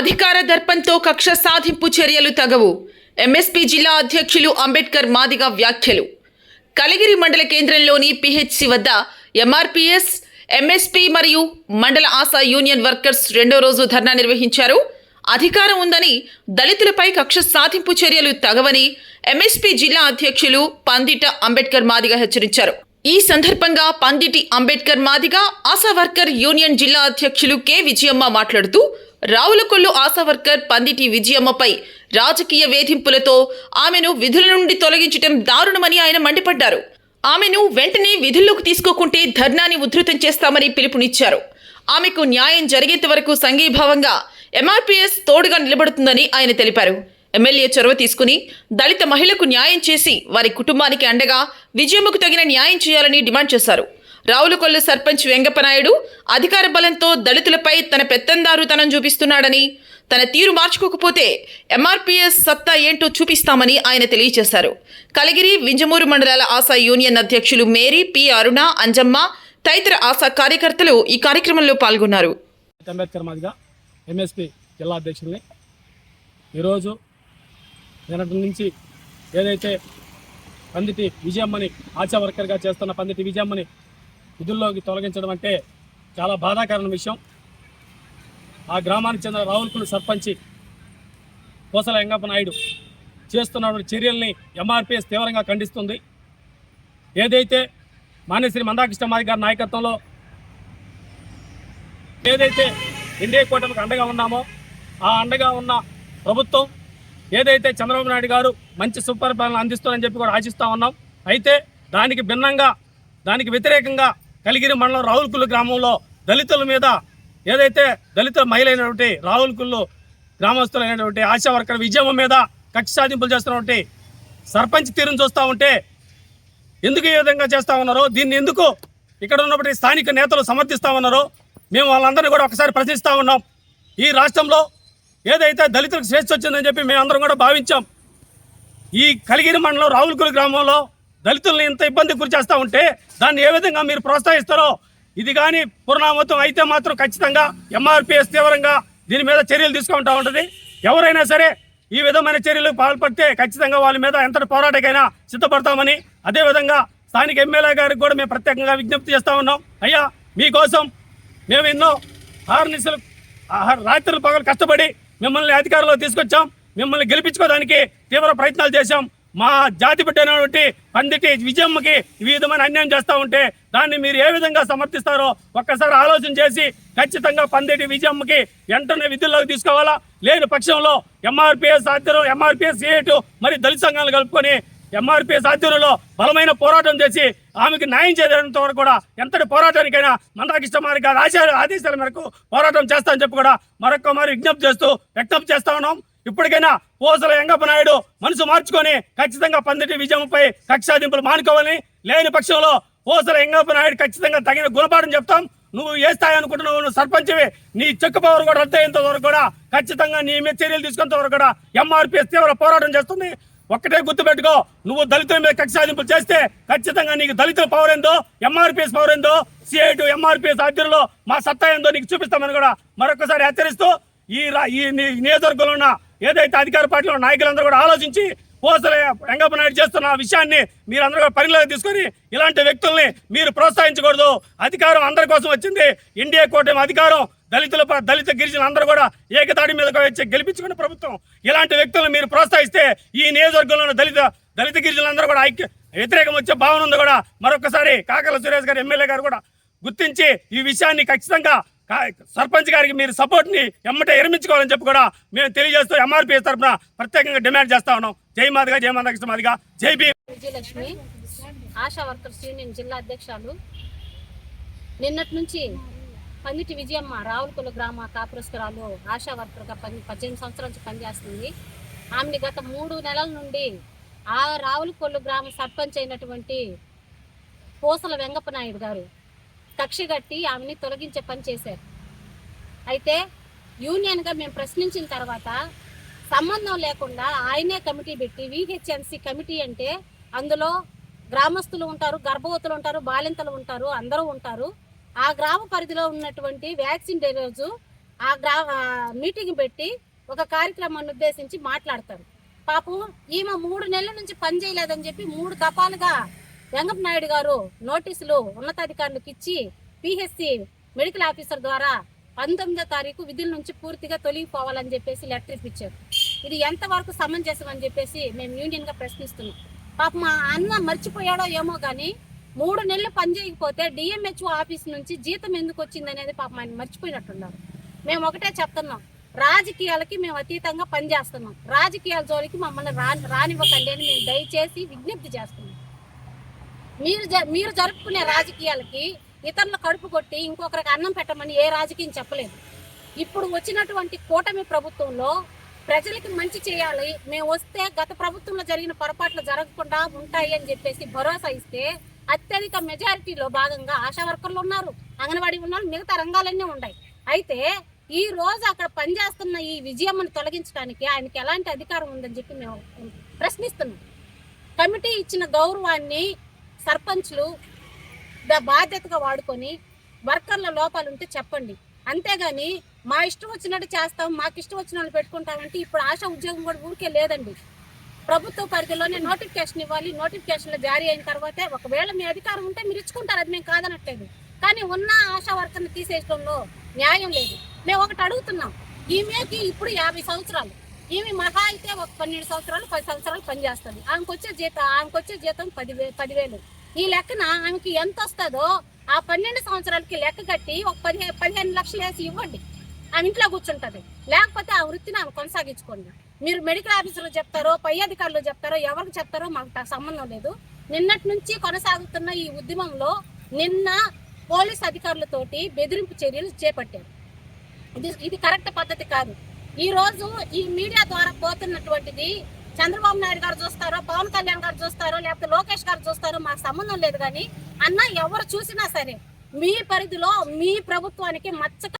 అధికార దర్పంతో కక్ష సాధింపు చర్యలు తగవు. ఎంఎస్పీ జిల్లా అధ్యక్షులు అంబేద్కర్ మాదిగ వ్యాఖ్యలు. కలిగిరి మండల కేంద్రంలోని పిహెచ్సి వద్ద ఎంఆర్పిఎస్ ఎంఎస్పీ మరియు మండల ఆశా యూనియన్ వర్కర్స్ రెండో రోజు ధర్నా నిర్వహించారు. అధికారం ఉందని దళితులపై కక్ష సాధింపు చర్యలు తగవని ఎంఎస్పీ జిల్లా అధ్యక్షులు పందిట అంబేద్కర్ మాదిగ హెచ్చరించారు. ఈ సందర్భంగా Panditi Ambedkar Madiga ASHA worker union జిల్లా అధ్యక్షులు కె. విజయమ్మ మాట్లాడుతూ రావులకొల్లు ఆశా వర్కర్ పందిటి విజయమ్మపై రాజకీయ వేధింపులతో ఆమెను విధుల నుండి తొలగించడం దారుణమని ఆయన మండిపడ్డారు. ఆమెను వెంటనే విధుల్లోకి తీసుకోకుంటే ధర్నాని ఉధృతం చేస్తామని పిలుపునిచ్చారు. ఆమెకు న్యాయం జరిగేంత వరకు సంఘీభావంగా ఎంఆర్పీఎస్ తోడుగా నిలబడుతుందని ఆయన తెలిపారు. ఎమ్మెల్యే చొరవ తీసుకుని దళిత మహిళకు న్యాయం చేసి వారి కుటుంబానికి అండగా విజయమ్మకు తగిన న్యాయం చేయాలని డిమాండ్ చేశారు. రావులకొల్లు సర్పంచ్ వెంగపనాయుడు అధికార బలంతో దళితులపై తన పెత్తందారుతనం చూపిస్తున్నాడని తన తీరు మార్చుకోకపోతే ఎంఆర్పీఎస్ సత్తా ఏంటో చూపిస్తామని ఆయన తెలియజేశారు కలిగిరి వింజమూరు మండలాల ఆశా యూనియన్ అధ్యక్షులు మేరీ పి అరుణ అంజమ్మ తదితర ఆశా కార్యకర్తలు ఈ కార్యక్రమంలో పాల్గొన్నారు. అంబేద్కర్ మాదిగా ఎంఎస్పి జిల్లా అధ్యక్షుల్ని ఈరోజు నిన్నటి నుంచి ఏదైతే పందిటి విజయమ్మని ఆశా వర్కర్గా చేస్తున్న పందిటి విజయమ్మని విధుల్లోకి తొలగించడం అంటే చాలా బాధాకరమైన విషయం. ఆ గ్రామానికి చెందిన రావులకులు సర్పంచి కోసల వెంగప్ప నాయుడు చేస్తున్న చర్యల్ని ఎంఆర్పిఎస్ తీవ్రంగా ఖండిస్తుంది. ఏదైతే మాన్యశ్రీ మందాకృష్ణ మాది గారి నాయకత్వంలో ఏదైతే ఎన్డీఏ కూటమికి అండగా ఉన్నామో ఆ అండగా ఉన్న ప్రభుత్వం ఏదైతే చంద్రబాబు నాయుడు గారు మంచి సుపరిపాలన అందిస్తారని చెప్పి కూడా ఆశిస్తూ ఉన్నాం. అయితే దానికి భిన్నంగా దానికి వ్యతిరేకంగా కలిగిరి మండలం రావులకుల్లు గ్రామంలో దళితుల మీద ఏదైతే దళిత మహిళ అయినటువంటి రావులకుల్లు గ్రామస్తులైనటువంటి ఆశా వర్కర్ విజయమ్మ మీద కక్ష సాధింపులు చేస్తున్నటువంటి సర్పంచ్ తీరును చూస్తూ ఉంటే ఎందుకు ఈ విధంగా చేస్తా ఉన్నారో దీన్ని ఎందుకు ఇక్కడ ఉన్నప్పటి స్థానిక నేతలు సమర్థిస్తూ ఉన్నారో మేము వాళ్ళందరినీ కూడా ఒకసారి ప్రశ్నిస్తూ ఉన్నాం. ఈ రాష్ట్రంలో ఏదైతే దళితులకు స్వేచ్ఛ వచ్చిందని చెప్పి మేమందరం కూడా భావించాం. ఈ కలిగిరి మండలం రావులకుల గ్రామంలో దళితుల్ని ఇంత ఇబ్బంది గురి చేస్తూ ఉంటే దాన్ని ఏ విధంగా మీరు ప్రోత్సహిస్తారో ఇది కానీ పునరామతం అయితే మాత్రం ఖచ్చితంగా ఎంఆర్పిఎస్ తీవ్రంగా దీని మీద చర్యలు తీసుకుంటా ఉంటుంది. ఎవరైనా సరే ఈ విధమైన చర్యలు పాల్పడితే ఖచ్చితంగా వాళ్ళ మీద ఎంత పోరాటకైనా సిద్ధపడతామని అదేవిధంగా స్థానిక ఎమ్మెల్యే గారికి కూడా మేము ప్రత్యేకంగా విజ్ఞప్తి చేస్తూ ఉన్నాం. అయ్యా మీకోసం మేము ఎన్నో ఆర్నిసలు రాత్రులు పగలు కష్టపడి మిమ్మల్ని అధికారంలో తీసుకొచ్చాం. మిమ్మల్ని గెలిపించుకోవడానికి తీవ్ర ప్రయత్నాలు చేశాం. మా జాతి బిడ్డైనటువంటి పందిటి విజయమ్మకి ఈ విధమైన అన్యాయం చేస్తూ ఉంటే దాన్ని మీరు ఏ విధంగా సమర్థిస్తారో ఒక్కసారి ఆలోచన చేసి ఖచ్చితంగా పందిటి విజయమ్మకి వెంటనే విధుల్లోకి తీసుకోవాలా? లేని పక్షంలో ఎంఆర్పిఎస్ ఆధ్వర్యం ఎంఆర్పిఎస్ ఏటు మరి దళిత సంఘాలు కలుపుకొని ఎంఆర్పిఎస్ ఆధ్వర్యంలో బలమైన పోరాటం చేసి ఆమెకు న్యాయం చేయడంత వరకు కూడా ఎంతటి పోరాటానికైనా మందాకృష్ణ గారి ఆశ ఆదేశాల మేరకు పోరాటం చేస్తామని చెప్పి కూడా మరొక మరి విజ్ఞప్తి చేస్తూ వ్యక్తం చేస్తా ఉన్నాం. ఇప్పటికైనా పోసల యంగప్ప నాయుడు మనసు మార్చుకొని ఖచ్చితంగా పందిటి విజయంపై కక్షాదింపులు మానుకోవాలని లేని పక్షంలో పోసల యంగప్ప నాయుడు ఖచ్చితంగా తగిన గుణపాఠం చెప్తాం. నువ్వు ఏ స్థాయి అనుకుంటున్నావు నువ్వు సర్పంచ్వి నీ చెక్కు పవర్ కూడా రద్దు అయ్యేంత వరకు కూడా ఖచ్చితంగా నీ మీద చర్యలు తీసుకునేంత వరకు కూడా ఎంఆర్పిఎస్ తీవ్ర పోరాటం చేస్తుంది. ఒక్కటే గుర్తుపెట్టుకో నువ్వు దళితుల మీద కక్ష సాధింపులు చేస్తే ఖచ్చితంగా నీకు దళితుల పవర్ ఏందో ఎంఆర్పిఎస్ పవర్ ఏందో సిఐ టు ఎంఆర్పిఎస్ ఆధ్వర్యంలో మా సత్తా ఏందో నీకు చూపిస్తామని కూడా మరొకసారి హెచ్చరిస్తూ ఈ ఈ నియోజకవర్గంలో ఉన్న ఏదైతే అధికార పార్టీలో నాయకులందరూ కూడా ఆలోచించి పోసల రంగప్ప నాయుడు చేస్తున్న విషయాన్ని విషయాన్ని మీరందరూ కూడా పరిగణలోకి తీసుకొని ఇలాంటి వ్యక్తుల్ని మీరు ప్రోత్సహించకూడదు. అధికారం అందరి కోసం వచ్చింది. ఇండియా కూటమి అధికారం దళితుల దళిత గిరిజనులు అందరూ కూడా ఏకదాడి మీద వచ్చి గెలిపించుకున్న ప్రభుత్వం. ఇలాంటి వ్యక్తులను మీరు ప్రోత్సహిస్తే ఈ నియోజకవర్గంలోని దళిత దళిత గిరిజనులందరూ కూడా ఐక్య వ్యతిరేకం వచ్చే భావన ఉంది కూడా. మరొకసారి కాకల సురేష్ గారు ఎమ్మెల్యే గారు కూడా గుర్తించి ఈ విషయాన్ని ఖచ్చితంగా సర్పంచ్ గారికి మీరు సపోర్ట్ని ఎమ్మటే ఎరిమించుకోవాలని చెప్పి కూడా మేము తెలియజేస్తూ ఎంఆర్పీఎస్ తరఫున ప్రత్యేకంగా డిమాండ్ చేస్తా ఉన్నాం. జై మాదిగా జై మాదిగా మాదిగా జై భీమ్. విజయలక్ష్మి ఆశా వర్కర్స్ యూనియన్ జిల్లా అధ్యక్షులు. నిన్నటి నుంచి పందిటి విజయమ్మ రావులకొల్లు గ్రామ కాపురస్కరాలు ఆశా వర్కర్గా పని పద్దెనిమిది సంవత్సరాల నుంచి పనిచేస్తుంది. ఆమెని గత మూడు నెలల నుండి ఆ రావులకొల్లు గ్రామ సర్పంచ్ అయినటువంటి పూసల వెంగప్ప నాయుడు గారు కక్ష కట్టి ఆమెని తొలగించే పని చేశారు. అయితే యూనియన్గా మేము ప్రశ్నించిన తర్వాత సంబంధం లేకుండా ఆయనే కమిటీ పెట్టి విహెచ్ఎన్సి కమిటీ అంటే అందులో గ్రామస్తులు ఉంటారు గర్భవతులు ఉంటారు బాలింతలు ఉంటారు అందరూ ఉంటారు. ఆ గ్రామ పరిధిలో ఉన్నటువంటి వ్యాక్సిన్ డే రోజు ఆ గ్రా మీటింగ్ పెట్టి ఒక కార్యక్రమాన్ని ఉద్దేశించి మాట్లాడతారు. పాపం ఈమె మూడు నెలల నుంచి పని చేయలేదని చెప్పి మూడు దఫాలుగా వెంగప్పనాయుడు గారు నోటీసులు ఉన్నతాధికారులకు ఇచ్చి పిహెచ్సి మెడికల్ ఆఫీసర్ ద్వారా పంతొమ్మిదో తారీఖు విధుల నుంచి పూర్తిగా తొలగిపోవాలని చెప్పేసి లెటర్ ఇప్పించారు. ఇది ఎంతవరకు సమంజసం అని చెప్పేసి మేము యూనియన్గా ప్రశ్నిస్తున్నాం. పాప మా అన్న మర్చిపోయాడో ఏమో కానీ మూడు నెలలు పనిచేయకపోతే డిఎంహెచ్ఓ ఆఫీస్ నుంచి జీతం ఎందుకు వచ్చింది అనేది పాపం ఆయన మర్చిపోయినట్టున్నారు. మేము ఒకటే చెప్తున్నాం. రాజకీయాలకి మేము అతీతంగా పనిచేస్తున్నాం రాజకీయాల జోలికి మమ్మల్ని రాని రానివ్వకండి అని మేము దయచేసి విజ్ఞప్తి చేస్తున్నాం. మీరు జ- మీరు జరుపుకునే రాజకీయాలకి ఇతరులు కడుపు కొట్టి ఇంకొకరికి అన్నం పెట్టమని ఏ రాజకీయం చెప్పలేదు. ఇప్పుడు వచ్చినటువంటి కూటమి ప్రభుత్వంలో ప్రజలకి మంచి చేయాలి మేము వస్తే గత ప్రభుత్వంలో జరిగిన పొరపాట్లు జరగకుండా ఉంటాయి అని చెప్పేసి భరోసా ఇస్తే అత్యధిక మెజారిటీలో భాగంగా ఆశా వర్కర్లు ఉన్నారు అంగన్వాడీ ఉన్నారు మిగతా రంగాలన్నీ ఉన్నాయి. అయితే ఈ రోజు అక్కడ పనిచేస్తున్న ఈ విజయమ్మను తొలగించడానికి ఆయనకి ఎలాంటి అధికారం ఉందని చెప్పి మేము ప్రశ్నిస్తున్నాం. కమిటీ ఇచ్చిన గౌరవాన్ని సర్పంచ్లు బాధ్యతగా వాడుకొని వర్కర్ల లోపాలు ఉంటే చెప్పండి. అంతేగాని మా ఇష్టం వచ్చినట్టు చేస్తాం మాకు ఇష్టం వచ్చిన వాళ్ళు పెట్టుకుంటామంటే ఇప్పుడు ఆశ ఉద్యోగం కూడా ఊరికే లేదండి. ప్రభుత్వ పరిధిలోనే నోటిఫికేషన్ ఇవ్వాలి నోటిఫికేషన్లు జారీ అయిన తర్వాతే ఒకవేళ మీ అధికారం ఉంటే మీరు ఇచ్చుకుంటారు అది మేము కాదనట్లేదు. కానీ ఉన్న ఆశా వర్కర్ని తీసేయడంలో న్యాయం లేదు. మేము ఒకటి అడుగుతున్నాం ఈమెకి ఇప్పుడు యాభై సంవత్సరాలు. ఈమె మహా అయితే ఒక పన్నెండు సంవత్సరాలు పది సంవత్సరాలు పనిచేస్తుంది. ఆమెకు వచ్చే జీతం ఆమెకు వచ్చే జీతం పదివే పదివేలు. ఈ లెక్కన ఆమెకి ఎంత వస్తుందో ఆ పన్నెండు సంవత్సరాలకి లెక్క కట్టి ఒక పదిహేను పదిహేను లక్షలు వేసి ఇవ్వండి. ఆమె ఇంట్లో కూర్చుంటుంది. లేకపోతే ఆ వృత్తిని ఆమె కొనసాగించుకోండి. మీరు మెడికల్ ఆఫీసర్లు చెప్తారో పై అధికారులు చెప్తారో ఎవరికి చెప్తారో మాకు సంబంధం లేదు. నిన్నటి నుంచి కొనసాగుతున్న ఈ ఉద్యమంలో నిన్న పోలీస్ అధికారులతోటి బెదిరింపు చర్యలు చేపట్టారు. ఇది ఇది కరెక్ట్ పద్ధతి కాదు. ఈ రోజు ఈ మీడియా ద్వారా పోతున్నటువంటిది చంద్రబాబు నాయుడు గారు చూస్తారో పవన్ కళ్యాణ్ గారు చూస్తారో లేకపోతే లోకేష్ గారు చూస్తారో మాకు సంబంధం లేదు కానీ అన్న ఎవరు చూసినా సరే మీ పరిధిలో మీ ప్రభుత్వానికి మచ్చక